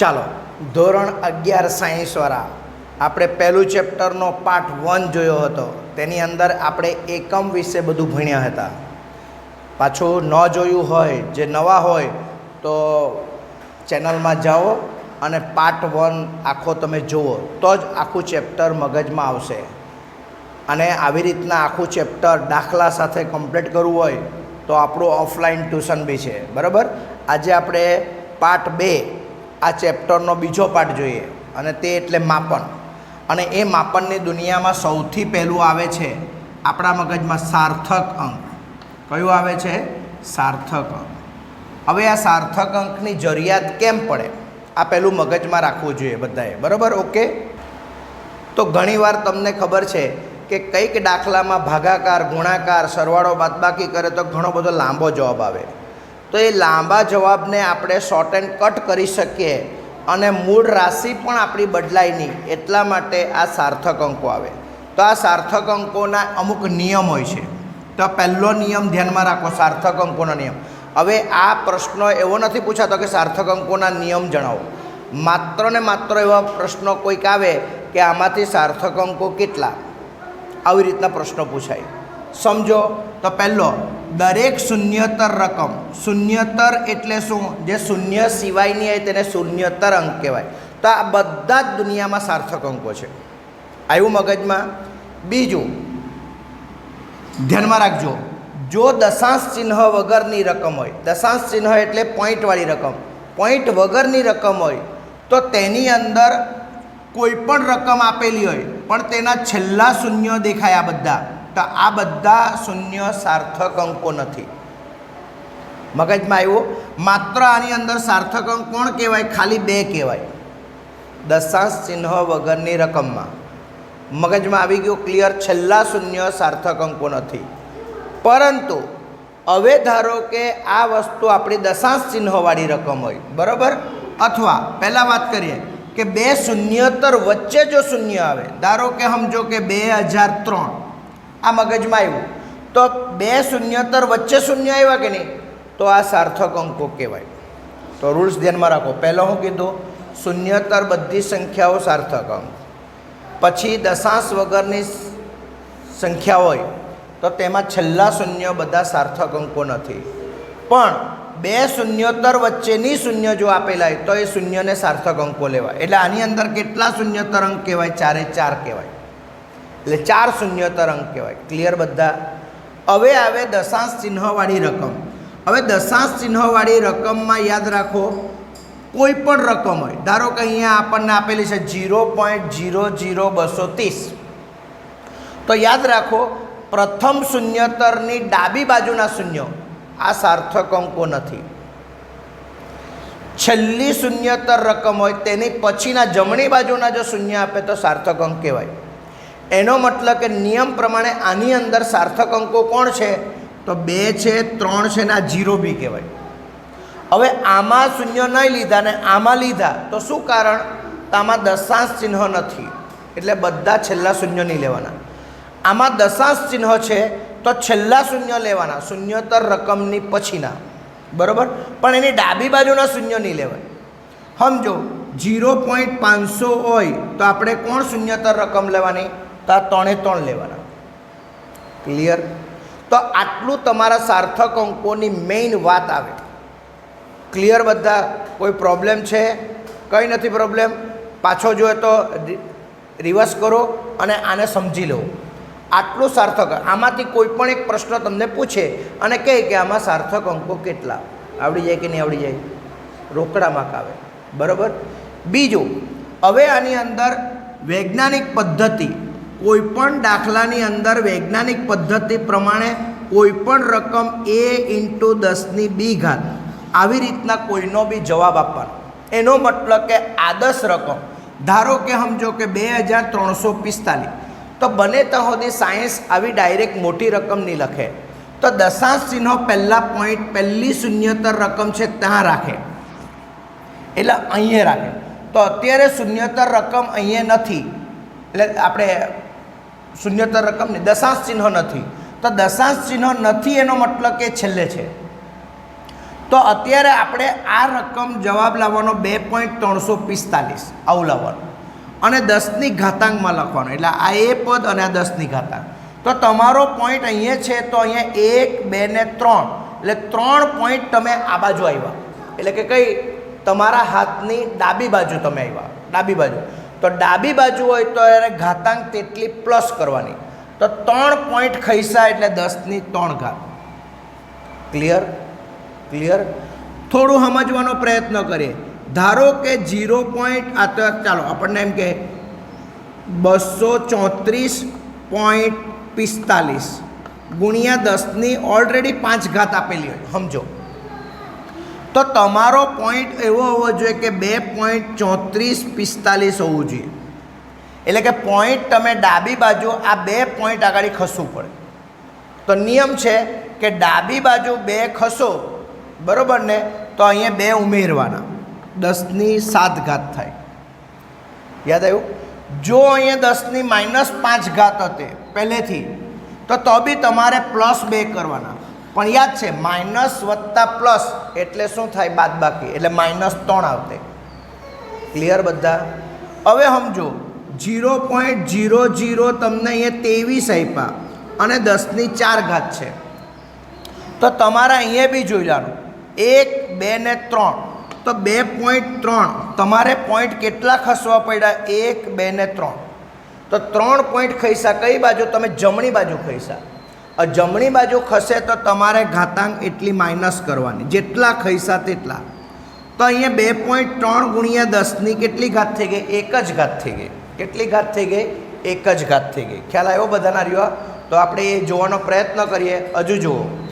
ચાલો, ધોરણ અગિયાર સાયન્સવાળા આપણે પહેલું ચેપ્ટરનો પાર્ટ વન જોયો હતો. તેની અંદર આપણે એકમ વિશે બધું ભણ્યા હતા. પાછું ન જોયું હોય, જે નવા હોય, તો ચેનલમાં જાઓ અને પાર્ટ વન આખો તમે જુઓ. તો જ આખું ચેપ્ટર મગજમાં આવશે. અને આવી રીતના આખું ચેપ્ટર દાખલા સાથે કમ્પ્લીટ કરવું હોય, તો આપણું ઓફલાઈન ટ્યુશન બી છે. બરાબર? આજે આપણે પાર્ટ બે આ ચેપ્ટરનો બીજો પાઠ જોઈએ અને તે એટલે માપન. અને એ માપનની દુનિયામાં સૌથી પહેલું આવે છે આપણા મગજમાં સાર્થક અંક. કયું આવે છે? સાર્થક અંક. હવે આ સાર્થક અંકની જરૂરિયાત કેમ પડે? આ પહેલું મગજમાં રાખવું જોઈએ બધાએ. બરાબર? ઓકે? તો ઘણીવાર તમને ખબર છે કે કંઈક દાખલામાં ભાગાકાર, ગુણાકાર, સરવાળો, બાદબાકી કરે તો ઘણો બધો લાંબો જવાબ આવે. તો એ લાંબા જવાબને આપણે શોર્ટ એન્ડ કટ કરી શકીએ અને મૂળ રાશિ પણ આપણી બદલાય નહીં. એટલા માટે આ સાર્થક અંકો આવે. તો આ સાર્થક અંકોના અમુક નિયમ હોય છે. તો પહેલો નિયમ ધ્યાનમાં રાખો, સાર્થક અંકોનો નિયમ. હવે આ પ્રશ્ન એવો નથી પૂછાતો કે સાર્થક અંકોના નિયમ જણાવો. માત્ર ને માત્ર એવા પ્રશ્નો કોઈક આવે કે આમાંથી સાર્થક અંકો કેટલા? આવી રીતના પ્રશ્નો પૂછાય. સમજો, તો પહેલો દરેક શૂન્યતર રકમ. શૂન્યતર એટલે શું? જે શૂન્ય સિવાયની હોય તેને શૂન્યતર અંક કહેવાય. તો આ બધા જ દુનિયામાં સાર્થક અંકો છે. આવ્યું મગજમાં? બીજું, ધ્યાનમાં રાખજો. જો દશાંશ ચિહ્ન વગરની રકમ હોય, દશાંશ ચિહ્ન એટલે પોઈન્ટવાળી રકમ. પોઈન્ટ વગરની રકમ હોય, તો તેની અંદર કોઈ પણ રકમ આપેલી હોય, પણ તેના છેલ્લા શૂન્ય દેખાય આ બધા. તો આ બધા શૂન્ય સાર્થક અંકો નથી. મગજમાં આવ્યું માત્ર આની અંદર સાર્થક અંક કોણ કહેવાય? ખાલી બે કહેવાય. દશાંશ ચિહ્ન વગરની રકમમાં. મગજમાં આવી ગયો ક્લિયર છેલ્લા શૂન્ય સાર્થક અંકો નથી. પરંતુ હવે ધારો કે આ વસ્તુ આપણી દશાંશ ચિહ્નવાળી રકમ હોય, બરાબર? અથવા પહેલાં વાત કરીએ કે બે શૂન્યતર વચ્ચે જો શૂન્ય આવે, ધારો કે સમજો કે બે હજાર ત્રણ આ મગજમાં આવ્યું. તો બે શૂન્યતર વચ્ચે શૂન્ય આવ્યા કે નહીં? તો આ સાર્થક અંકો કહેવાય. તો રૂલ્સ ધ્યાનમાં રાખો. પહેલો હું કીધું શૂન્યતર બધી સંખ્યાઓ સાર્થક અંક. પછી દશાંશ વગરની સંખ્યા હોય, તો તેમાં છેલ્લા શૂન્ય બધા સાર્થક અંકો નથી. પણ બે શૂન્યોત્તર વચ્ચેની શૂન્ય જો આપેલા હોય, તો એ શૂન્યને સાર્થક અંકો લેવાય. એટલે આની અંદર કેટલા શૂન્યોત્તર અંક કહેવાય? ચારે ચાર કહેવાય. એટલે ચાર શૂન્યોતર અંક કહેવાય. ક્લિયર બધા? હવે આવે દશાંશ ચિહ્નવાળી રકમ. હવે દશાંશ ચિહ્નવાળી રકમમાં યાદ રાખો, કોઈ પણ રકમ હોય, ધારો કે અહીંયા આપણને આપેલી છે જીરો પોઈન્ટ જીરો જીરો બસો ત્રીસ. તો યાદ રાખો, પ્રથમ શૂન્યતરની ડાબી બાજુના શૂન્ય. આ સાર્થક અંકો નથી. છેલ્લી શૂન્યતર રકમ હોય, તેની પછીના જમણી બાજુના જો શૂન્ય આપે તો સાર્થક અંક કહેવાય. એનો મતલબ કે નિયમ પ્રમાણે આની અંદર સાર્થક અંકો કોણ છે? તો બે છે, ત્રણ છે ને આ જીરો બી કહેવાય. હવે આમાં શૂન્ય નહીં લીધા ને આમાં લીધા, તો શું કારણ? તો આમાં દશાંશ ચિહ્ન નથી. એટલે બધા છેલ્લા શૂન્ય નહીં લેવાના. આમાં દશાંશ ચિહ્ન છે, તો છેલ્લા શૂન્ય લેવાના. શૂન્યતર રકમની પછીના. બરાબર? પણ એની ડાબી બાજુના શૂન્ય નહીં લેવાય. સમજો જીરો પોઈન્ટ પાંચસો હોય તો આપણે કોણ શૂન્યતર રકમ લેવાની? તો આ ત્રણે ત્રણ લેવાના. ક્લિયર તો આટલું તમારા સાર્થક અંકોની મેઇન વાત આવે. ક્લિયર બધા? કોઈ પ્રોબ્લેમ છે? કંઈ નથી પ્રોબ્લેમ પાછો જોઈએ તો રિવર્સ કરો અને આને સમજી લો. આટલું સાર્થક. આમાંથી કોઈ પણ એક પ્રશ્ન તમને પૂછે અને કહે કે આમાં સાર્થક અંકો કેટલા? આવડી જાય કે નહીં આવડી જાય? રોકડામાં કાવે બરાબર? બીજું, હવે આની અંદર વૈજ્ઞાનિક પદ્ધતિ કોઈ પણ દાખલાની અંદર વૈજ્ઞાનિક પદ્ધતિ પ્રમાણે કોઈ પણ રકમ એ ઇન્ટુ દસની બી ઘાત આવી રીતના કોઈનો બી જવાબ આપવાનો. એનો મતલબ કે આદર્શ રકમ. ધારો કે સમજો કે બે હજાર ત્રણસો પિસ્તાલીસ, તો બને તો સુધી સાયન્સ આવી ડાયરેક્ટ મોટી રકમ નહીં લખે. તો દશાંશ ચિહ્નો પહેલાં પોઈન્ટ પહેલી શૂન્યતર રકમ છે ત્યાં રાખે. એટલે અહીંયા રાખે. તો અત્યારે શૂન્યતર રકમ અહીંયા નથી. એટલે આપણે શૂન્યતર રકમની દશાંશ ચિહ્ન નથી. તો દશાંશ ચિહ્ન નથી એનો મતલબ કે છેલ્લે છે. તો અત્યારે આપણે આ રકમ જવાબ લાવવાનો બે પોઈન્ટ ત્રણસો પિસ્તાલીસ. આવું લાવવાનું. અને દસની ઘાતાંકમાં લખવાનું. એટલે આ એ પદ અને આ દસની ઘાતાંક. તો તમારો પોઈન્ટ અહીંયા છે તો અહીંયા એક, બે ને ત્રણ. એટલે ત્રણ પોઈન્ટ તમે આ બાજુ આવ્યા. એટલે કે કઈ? તમારા હાથની ડાબી બાજુ તમે આવ્યા. ડાબી બાજુ. તો ડાબી બાજુ હોય તો એને ઘાતાંક તેટલી પ્લસ કરવાની. તો ત્રણ પોઈન્ટ ખૈસા એટલે દસની ત્રણ ઘાત. ક્લિયર? ક્લિયર? થોડું સમજવાનો પ્રયત્ન કરીએ. ધારો કે જીરો પોઈન્ટ, આ તો ચાલો, આપણને એમ કે બસો ચોત્રીસ પોઈન્ટ પિસ્તાલીસ ગુણ્યા દસની ઓલરેડી પાંચ ઘાત આપેલી હોય. સમજો. તો તમારો પોઈન્ટ એવો હોવો જોઈએ કે બે પોઈન્ટ ચોત્રીસ પિસ્તાલીસ હોવું જોઈએ. એટલે કે પોઈન્ટ તમે ડાબી બાજુ આ બે પોઈન્ટ આગળ ખસવું પડે. તો નિયમ છે કે ડાબી બાજુ બે ખસો, બરાબર ને? તો અહીંયા બે ઉમેરવાના. દસની સાત ઘાત થાય. યાદ આવ્યું? જો અહીંયા દસની માઇનસ પાંચ ઘાત હતી પહેલેથી, તો તો બી તમારે પ્લસ બે કરવાના. પણ યાદ છે માઇનસ વત્તા પ્લસ એટલે શું થાય બાદ બાકી એટલે માઇનસ ત્રણ આવતે. ક્લિયર બધા? હવે સમજો જીરો પોઈન્ટ જીરો જીરો તમને અહીંયા ત્રેવીસ આપ્યા અને દસની ચાર ઘાત છે. તો તમારે અહીંયા બી જોઈ લેવાનું. એક, બે ને ત્રણ. તો બે પોઈન્ટ ત્રણ. તમારે પોઈન્ટ કેટલા ખસવા પડ્યા? એક, બે ને ત્રણ. તો ત્રણ પોઈન્ટ ખસ્યા કઈ બાજુ? તમે જમણી બાજુ ખઈસા અ જમણી બાજુ ખસે તો તમારે ઘાતાંક એટલી માઇનસ કરવાની. જેટલા ખૈસા તેટલા. તો અહીંયા બે પોઈન્ટ ત્રણ ગુણ્યા દસની કેટલી ઘાત થઈ ગઈ? એક જ ઘાત થઈ ગઈ. કેટલી ઘાત થઈ ગઈ? એક જ ઘાત થઈ ગઈ. ખ્યાલ આવ્યો બધાના રહ્યો? તો આપણે એ જોવાનો પ્રયત્ન કરીએ. હજુ જુઓ.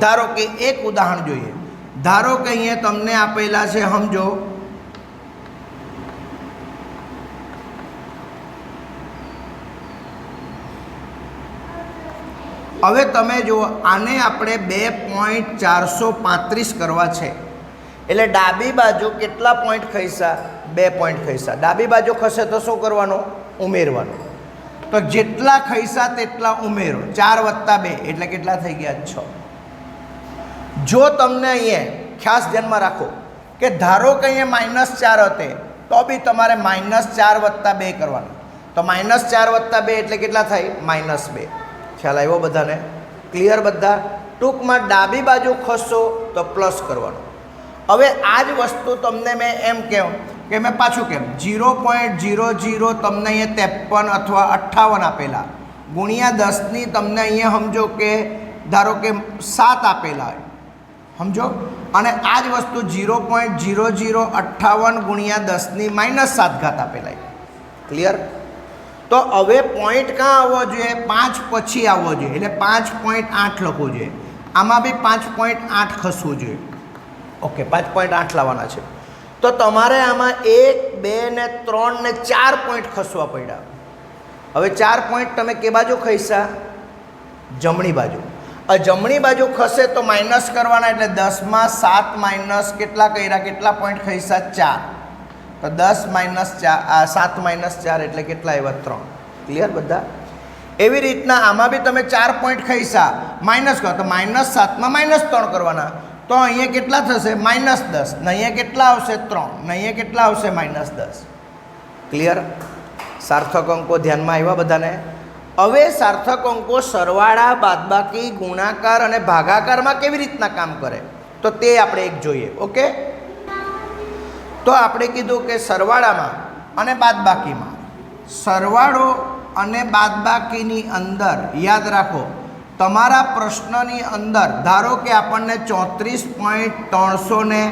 ધારો કે એક ઉદાહરણ જોઈએ. ધારો કે અહીંયા તમને આપેલા છે, સમજો હવે તમે જુઓ, આને આપણે બે પોઈન્ટ ચારસો પાંત્રીસ કરવા છે. એટલે ડાબી બાજુ કેટલા પોઈન્ટ ખઈસા બે પોઈન્ટ ખઈસા ડાબી બાજુ ખસે તો શું કરવાનું? ઉમેરવાનું. તો જેટલા ખઈસા તેટલા ઉમેરો. ચાર વત્તા બે. એટલે કેટલા થઈ ગયા? છ. જો તમને અહીંયા ખાસ ધ્યાનમાં રાખો કે ધારો કે અહીંયા માઇનસ ચાર હતે, તો બી તમારે માઇનસ ચાર વત્તા બે કરવાનું. તો માઇનસ ચાર વત્તા બે એટલે કેટલા થાય? માઇનસ બે. ખ્યાલ આવ્યો બધાને? ક્લિયર બધા? ટૂંકમાં ડાબી બાજુ ખસશો તો પ્લસ કરવાનું. હવે આ જ વસ્તુ તમને મેં એમ કહું કે મેં પાછું કેમ જીરો પોઈન્ટ જીરો જીરો તમને અહીંયા ત્રેપન અથવા અઠ્ઠાવન આપેલા. ગુણ્યા દસની તમને અહીંયા સમજો કે ધારો કે સાત આપેલા સમજો? અને આ જ વસ્તુ જીરો પોઈન્ટ જીરો જીરો અઠ્ઠાવન ગુણ્યા દસની માઇનસ સાત ઘાત આપેલા ક્લિયર તો હવે પોઈન્ટ ક્યાં આવવો જોઈએ? પાંચ પછી આવવો જોઈએ. એટલે પાંચ પોઈન્ટ આઠ લખવું જોઈએ. આમાં બી પાંચ પોઈન્ટ આઠ ખસવું જોઈએ. ઓકે, પાંચ પોઈન્ટ આઠ લાવવાના છે. તો તમારે આમાં એક, બે ને ત્રણ ને ચાર પોઈન્ટ ખસવા પડ્યા. હવે ચાર પોઈન્ટ તમે કે બાજુ ખસ્યા? જમણી બાજુ. આ જમણી બાજુ ખસે તો માઇનસ કરવાના, એટલે દસમાં સાત માઇનસ કેટલા કર્યા? કેટલા પોઈન્ટ ખસ્યા? ચાર. તો દસ માઇનસ ચાર સાત માઇનસ ચાર એટલે કેટલા આવ્યા? ત્રણ. ક્લિયર બધા? એવી રીતના આમાં બી તમે ચાર પોઈન્ટ ખાઈશા. માઇનસ કરો. તો માઇનસ સાતમાં માઇનસ ત્રણ કરવાના. તો અહીંયા કેટલા થશે? માઇનસ દસ. ને અહીંયા કેટલા આવશે? ત્રણ. ને અહીંયા કેટલા આવશે? માઇનસ દસ. ક્લિયર સાર્થક અંકો ધ્યાનમાં આવ્યા બધાને? હવે સાર્થક અંકો સરવાળા, બાદબાકી, ગુણાકાર અને ભાગાકારમાં કેવી રીતના કામ કરે? તો તે આપણે એક જોઈએ. ઓકે તો આપણે કીધું કે સરવાળામાં અને બાદબાકીમાં. સરવાળો અને બાદબાકીની અંદર, યાદ રાખો, તમારા પ્રશ્નની અંદર, ધારો કે આપણને ચોત્રીસ પોઈન્ટ ત્રણસો ને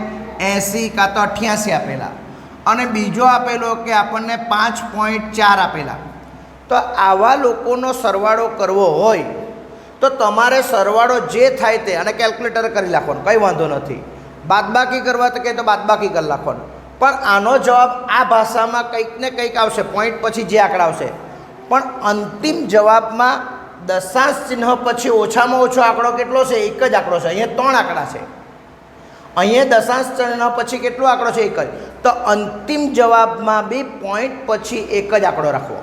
એંસી કાં તો અઠ્યાસી આપેલા અને બીજો આપેલો કે આપણને પાંચ પોઈન્ટ ચાર આપેલા. તો આવા લોકોનો સરવાળો કરવો હોય, તો તમારે સરવાળો જે થાય તે, અને કેલ્ક્યુલેટર કરી નાખવાનું, કંઈ વાંધો નથી. બાદબાકી કરવા તો કહે તો બાદબાકી કરી નાખવાનું. પણ આનો જવાબ આ ભાષામાં કંઈક ને કંઈક આવશે પોઈન્ટ પછી જે આંકડા આવશે. પણ અંતિમ જવાબમાં દશાંશ ચિહ્ન પછી ઓછામાં ઓછો આંકડો કેટલો છે? એક જ આંકડો છે. અહીંયા ત્રણ આંકડા છે. અહીંયા દશાંશ ચિહ્ન પછી કેટલો આંકડો છે? એક જ. તો અંતિમ જવાબમાં બી પોઈન્ટ પછી એક જ આંકડો રાખવો.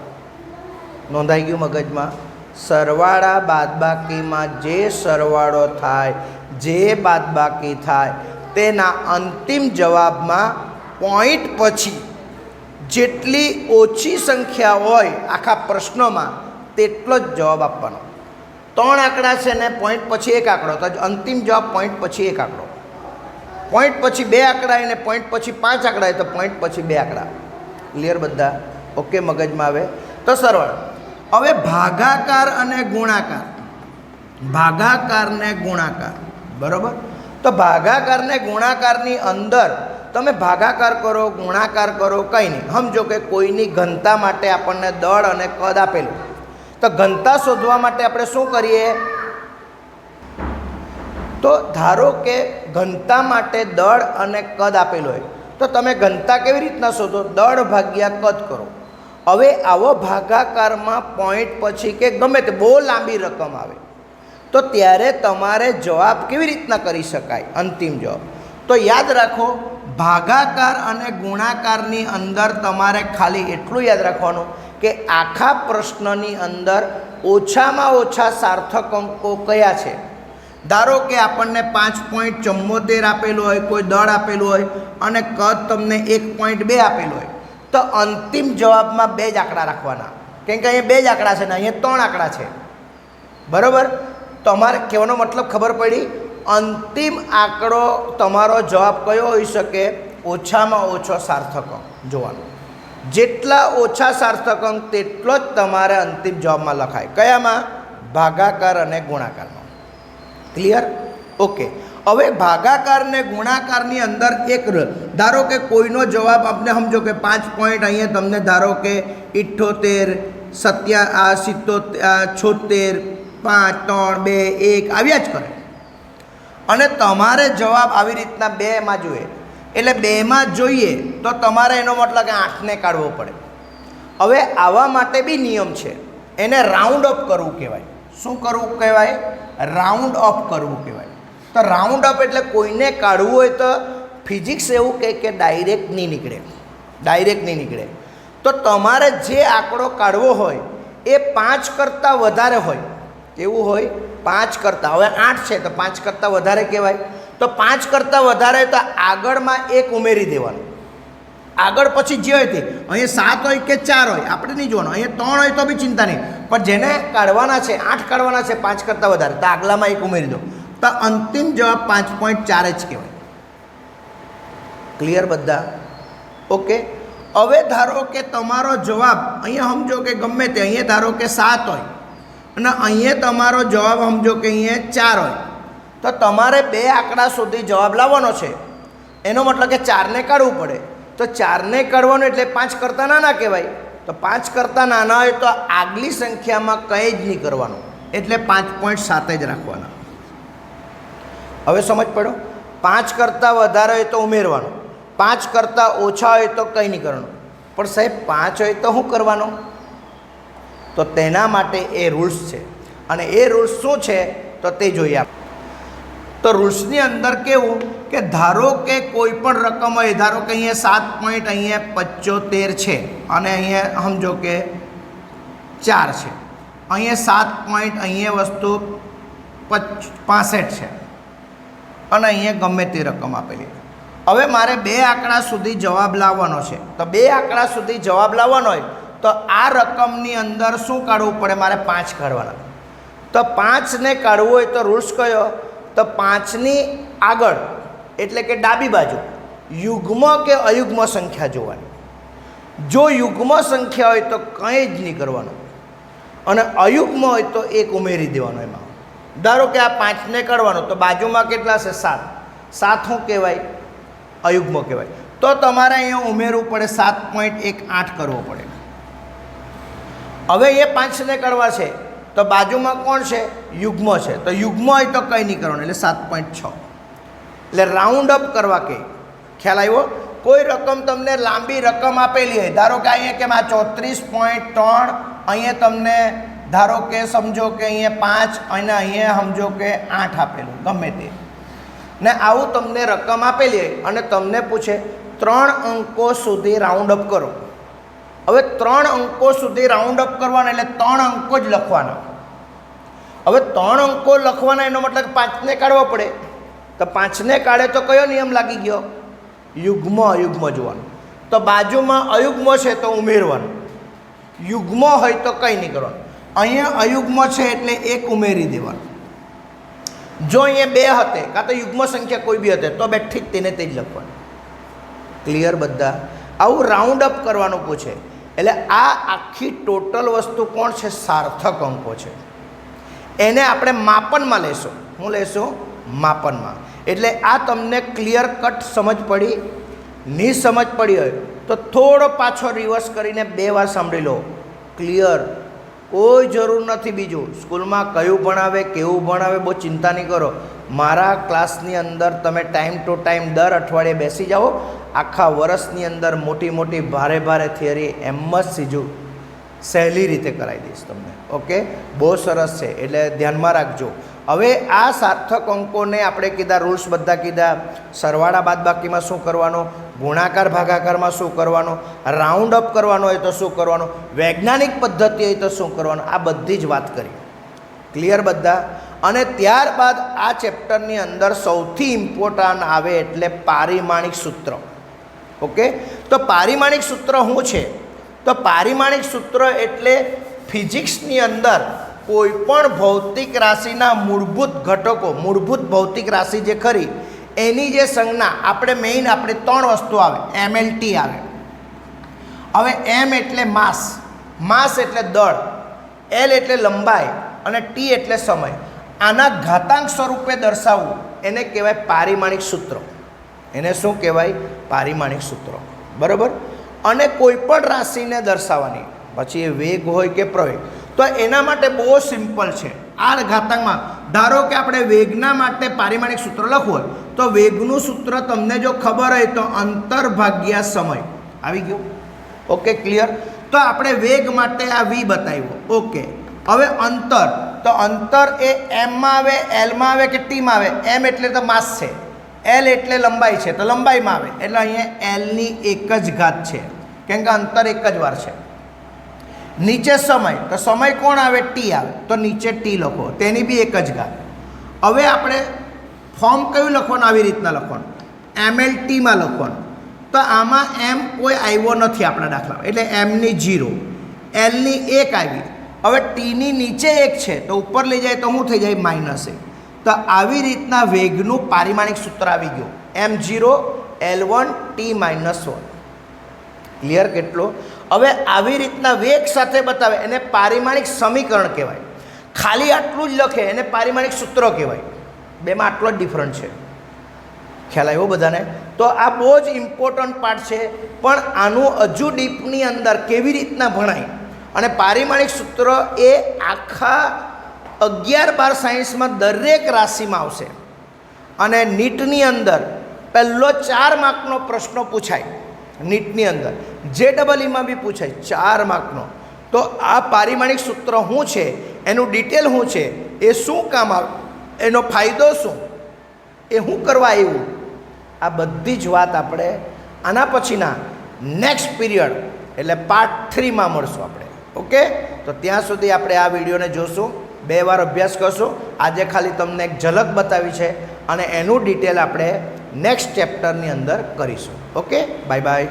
નોંધાઈ ગયું મગજમાં? સરવાળા બાદબાકીમાં જે સરવાળો થાય, જે બાદબાકી થાય, તેના અંતિમ જવાબમાં પોઈન્ટ પછી જેટલી ઓછી સંખ્યા હોય આખા પ્રશ્નોમાં તેટલો જ જવાબ આપવાનો. ત્રણ આંકડા છે ને, પોઈન્ટ પછી એક આંકડો. તો અંતિમ જવાબ પોઈન્ટ પછી એક આંકડો. પોઈન્ટ પછી બે આંકડા અને પોઈન્ટ પછી પાંચ આંકડા તો પોઈન્ટ પછી બે આંકડા. ક્લિયર બધા? ઓકે મગજમાં આવે? તો સરળ હવે ભાગાકાર અને ગુણાકાર. ભાગાકાર ને ગુણાકાર. બરાબર? તો ભાગાકાર ને ગુણાકારની અંદર તમે ભાગાકાર કરો, ગુણાકાર કરો, કંઈ નહીં. સમજો કે કોઈની ઘનતા માટે આપણને દળ અને કદ આપેલું. તો ઘનતા શોધવા માટે આપણે શું કરીએ? તો ધારો કે ઘનતા માટે દળ અને કદ આપેલું હોય, તો તમે ઘનતા કેવી રીતના શોધો? દળ ભાગ્યા કદ કરો. હવે આવો ભાગાકારમાં પોઈન્ટ પછી કે ગમે તે બહુ લાંબી રકમ આવે, તો ત્યારે તમારે જવાબ કેવી રીતના કરી શકાય? અંતિમ જવાબ. તો યાદ રાખો ભાગાકાર અને ગુણાકારની અંદર તમારે ખાલી એટલું યાદ રાખવાનું કે આખા પ્રશ્નની અંદર ઓછામાં ઓછા સાર્થક અંકો કયા છે? ધારો કે આપણને પાંચ પોઈન્ટ ચુમ્મોતેર આપેલું હોય, કોઈ દળ આપેલું હોય અને કદ તમને એક પોઈન્ટ બે આપેલું હોય, તો અંતિમ જવાબમાં બે જ આંકડા રાખવાના. કેમ કે અહીંયા બે જ આંકડા છે ને, અહીંયા ત્રણ આંકડા છે. બરાબર? તમારે કહેવાનો મતલબ ખબર પડી? અંતિમ આંકડો તમારો જવાબ કયો હોઈ શકે? ઓછામાં ઓછો સાર્થક. અંક જોવાનો. જેટલા ઓછા સાર્થક અંક તેટલો જ તમારે અંતિમ જવાબમાં લખાય. કયામાં? ભાગાકાર અને ગુણાકારમાં ક્લિયર ઓકે હવે ભાગાકાર ને ગુણાકારની અંદર એક ધારો કે કોઈનો જવાબ આપને સમજો કે પાંચ પોઈન્ટ અહીંયા તમને ધારો કે ઇઠ્ઠોતેર, સત્યા સિત્તોતેર છોતેર, પાંચ, ત્રણ, બે, એક, આવ્યા જ કરે. અને તમારે જવાબ આવી રીતના બેમાં જોઈએ. એટલે બેમાં જોઈએ તો તમારે એનો મતલબ કે આઠને કાઢવો પડે. હવે આવા માટે બી નિયમ છે. એને રાઉન્ડ અપ કરવું કહેવાય. શું કરવું કહેવાય? રાઉન્ડ અપ કરવું કહેવાય. તો રાઉન્ડ અપ એટલે કોઈને કાઢવું હોય તો ફિઝિક્સ એવું કહે કે ડાયરેક્ટ નહીં નીકળે. ડાયરેક્ટ નહીં નીકળે. તો તમારે જે આંકડો કાઢવો હોય, એ પાંચ કરતાં વધારે હોય. કેવું હોય? પાંચ કરતાં. હવે આઠ છે, તો પાંચ કરતાં વધારે કહેવાય. તો પાંચ કરતાં વધારે તો આગળમાં એક ઉમેરી દેવાનું. આગળ પછી જે હોય તે. અહીંયા સાત હોય કે ચાર હોય, આપણે નહીં જોવાનું. અહીંયા ત્રણ હોય તો બી ચિંતા નહીં. પણ જેને કાઢવાના છે, આઠ કાઢવાના છે, પાંચ કરતાં વધારે, તો આગલામાં એક ઉમેરી દો. તો અંતિમ જવાબ પાંચ પોઈન્ટ ચાર જ કહેવાય. ક્લિયર બધા? ઓકે હવે ધારો કે તમારો જવાબ અહીંયા સમજો કે ગમે તે, અહીંયા ધારો કે સાત હોય. અને અહીંયા તમારો જવાબ સમજો કે અહીંયા ચાર હોય. તો તમારે બે આંકડા સુધી જવાબ લાવવાનો છે. એનો મતલબ કે ચારને કાઢવું પડે. તો ચારને કાઢવાનું એટલે પાંચ કરતાં નાના કહેવાય. તો પાંચ કરતાં નાના હોય તો આગલી સંખ્યામાં કંઈ જ નહીં કરવાનું. એટલે પાંચ પોઈન્ટ સાતે જ રાખવાના. હવે સમજ પડો પાંચ કરતાં વધારે હોય તો ઉમેરવાનું. પાંચ કરતાં ઓછા હોય તો કંઈ નહીં કરવાનું. પણ સાહેબ, પાંચ હોય તો શું કરવાનું? તો તેના માટે એ રૂલ્સ છે. અને એ રૂલ્સ શું છે? તો તે જોઈએ તો રૂલ્સની અંદર કેવું કે ધારો કે કોઈ પણ રકમ હોય, ધારો કે અહીંયા સાત પોઈન્ટ અહીંયા પચોતેર છે અને અહીંયા સમજો કે ચાર છે. અહીંયા સાત પોઈન્ટ અહીંયા વસ્તુ પચ, પાસઠ છે. અને અહીંયા ગમે તે રકમ આપેલી. હવે મારે બે આંકડા સુધી જવાબ લાવવાનો છે. તો બે આંકડા સુધી જવાબ લાવવાનો હોય તો આ રકમની અંદર શું કાઢવું પડે? મારે પાંચ કાઢવાના. તો પાંચને કાઢવું હોય તો રૂલ્સ કયો? તો પાંચની આગળ, એટલે કે ડાબી બાજુ, યુગ્મ કે અયુગ્મ સંખ્યા જોવાની. જો યુગ્મ સંખ્યા હોય તો કંઈ જ નહીં કરવાનું. અને અયુગ્મ હોય તો એક ઉમેરી દેવાનો એમાં. ધારો કે આ પાંચને કાઢવાનો, તો બાજુમાં કેટલા છે? સાત. સાત શું કહેવાય? અયુગ્મ કહેવાય. તો તમારે અહીંયા ઉમેરવું પડે, સાત પોઈન્ટ એક આઠ કરવો પડે. હવે એ પાંચને કરવા છે, તો બાજુમાં કોણ છે? યુગ્મ છે. તો યુગ્મ હોય તો કંઈ નહીં કરવાનું, એટલે સાત પોઈન્ટ છ. એટલે રાઉન્ડ અપ કરવા કે, ખ્યાલ આવ્યો? કોઈ રકમ તમને લાંબી રકમ આપેલી હોય, ધારો કે અહીંયા કેમ આ ચોત્રીસ પોઈન્ટ ત્રણ, અહીંયા તમને ધારો કે સમજો કે અહીંયા પાંચ અને અહીંયા સમજો કે આઠ આપેલું, ગમે તે. ને આવું તમને રકમ આપેલી હોય અને તમને પૂછે, ત્રણ અંકો સુધી રાઉન્ડ અપ કરો. હવે ત્રણ અંકો સુધી રાઉન્ડ અપ કરવાના એટલે ત્રણ અંકો જ લખવાના. હવે ત્રણ અંકો લખવાના એનો મતલબ પાંચને કાઢવો પડે. તો પાંચને કાઢે તો કયો નિયમ લાગી ગયો? યુગ્મ અયુગ્મ જોવાનું. તો બાજુમાં અયુગ્મ છે તો ઉમેરવાનું. યુગ્મ હોય તો કંઈ નહીં કરવાનું. અહીંયા અયુગ્મ છે એટલે એક ઉમેરી દેવાનું. જો અહીંયા બે હતે, કાં તો યુગ્મ સંખ્યા કોઈ બી હતે, તો બેઠી જ તેને તે જ લખવાનું. ક્લિયર બધા? આવું રાઉન્ડ અપ કરવાનું પૂછે. એટલે આ આખી ટોટલ વસ્તુ કોણ છે? સાર્થક અંકો છે. એને આપણે માપનમાં લેશું. હું લેશું? માપનમાં. એટલે આ તમને ક્લિયર કટ સમજ પડી. ની સમજ પડી હોય તો થોડો પાછો રિવર્સ કરીને બે વાર સાંભળી લો. ક્લિયર કોઈ જરૂર નથી બીજું. સ્કૂલમાં કયું ભણાવે, કેવું ભણાવે, બહુ ચિંતા નહીં કરો. મારા ક્લાસની અંદર તમે ટાઈમ ટુ ટાઈમ દર અઠવાડિયે બેસી જાઓ. આખા વર્ષની અંદર મોટી મોટી ભારે ભારે થિયરી એમ જ સીજું સહેલી રીતે કરાવી દઈશ તમને. ઓકે? બહુ સરસ છે. એટલે ધ્યાનમાં રાખજો. હવે આ સાર્થક અંકોને આપણે કીધા રૂલ્સ બધા કીધા. સરવાળા બાદબાકીમાં શું કરવાનો? ગુણાકાર, ભાગાકારમાં શું કરવાનો? રાઉન્ડ અપ કરવાનો હોય તો શું કરવાનો? વૈજ્ઞાનિક પદ્ધતિ હોય તો શું કરવાનું? આ બધી જ વાત કરી. ક્લિયર બધા? અને ત્યારબાદ આ ચેપ્ટરની અંદર સૌથી ઇમ્પોર્ટન્ટ આવે એટલે પારિમાણિક સૂત્ર. ઓકે? તો પારિમાણિક સૂત્ર શું છે? તો પારિમાણિક સૂત્ર એટલે ફિઝિક્સની અંદર કોઈપણ ભૌતિક રાશિના મૂળભૂત ઘટકો, મૂળભૂત ભૌતિક રાશિ જે ખરી, એની જે સંજ્ઞા, આપણે મેઇન આપણે ત્રણ વસ્તુ આવે એમએલટી આવે. હવે એમ એટલે માસ માસ એટલે દળ એલ એટલે લંબાઈ અને ટી એટલે સમય. આના ઘાતાંક સ્વરૂપે દર્શાવવું, એને કહેવાય પારિમાણિક સૂત્ર. એને શું કહેવાય? પારિમાણિક સૂત્રો. બરાબર? અને કોઈ પણ રાશિને દર્શાવવાની. પછી એ વેગ હોય કે પ્રવેગ. તો એના માટે બહુ સિમ્પલ છે. આ ઘાતાંકમાં ધારો કે આપણે વેગના માટે પારિમાણિક સૂત્ર લખવું હોય, તો વેગનું સૂત્ર તમને જો ખબર હોય તો અંતર ભાગ્યા સમય. આવી ગયું? Okay, clear? તો આપણે વેગ માટે આ વી બતાવ્યો. ઓકે. હવે અંતર. તો અંતર એ એમમાં આવે એલમાં આવે કે ટીમાં આવે? એમ એટલે તો માસ છે. એલ એટલે લંબાઈ છે, તો લંબાઈમાં આવે. એટલે અહીંયા એલની એક જ ઘાત છે. કેમ કે અંતર એક જ વાર છે. નીચે સમય, તો સમય કોણ આવે? ટી આવે. તો નીચે ટી લખો. તેની બી એક જ ઘાત. હવે આપણે ફોર્મ કયું લખવાનું? આવી રીતના લખવાનું. એમએલ ટીમાં લખવાનું. તો આમાં એમ કોઈ આવ્યો નથી આપણા દાખલા એટલે એમની જીરો એલની એક આવી. હવે ટીની નીચે એક છે. તો ઉપર લઈ જાય તો શું થઈ જાય? માઇનસ એક. તો આવી રીતના વેગનું પારિમાણિક સૂત્ર આવી ગયું. M zero L one T minus one clear કેટલો? હવે આવી રીતના વેગ સાથે બતાવે, એને પારિમાણિક સમીકરણ કહેવાય. ખાલી આટલું જ લખે, એને પારિમાણિક સૂત્ર કહેવાય. બેમાં આટલો જ ડિફરન્ટ છે. ખ્યાલ આવ્યો બધાને? તો આ બહુ જ ઇમ્પોર્ટન્ટ પાર્ટ છે, પણ આનું હજુ ડીપની અંદર કેવી રીતના ભણાય? અને પારિમાણિક સૂત્ર એ આખા અગિયાર બાર સાયન્સમાં દરેક રાશિમાં આવશે. અને નીટની અંદર પહેલો ચાર માર્કનો પ્રશ્ન પૂછાય. નીટની અંદર. જે ડબલ ઈમાં બી પૂછાય, ચાર માર્કનો. તો આ પારિમાણિક સૂત્ર શું છે? એનું ડિટેલ શું છે? એ શું કામ આવે, એનો ફાયદો શું? એ શું કરવા આવ્યું? આ બધી જ વાત આપણે આના પછીના નેક્સ્ટ પીરિયડ એટલે પાર્ટ થ્રીમાં મળશું આપણે. ઓકે તો ત્યાં સુધી આપણે આ વિડીયોને જોશું. બે વાર અભ્યાસ કરશું. આજે ખાલી તમને એક ઝલક બતાવી છે અને એનું ડિટેલ આપણે નેક્સ્ટ ચેપ્ટરની અંદર કરીશું. Okay bye bye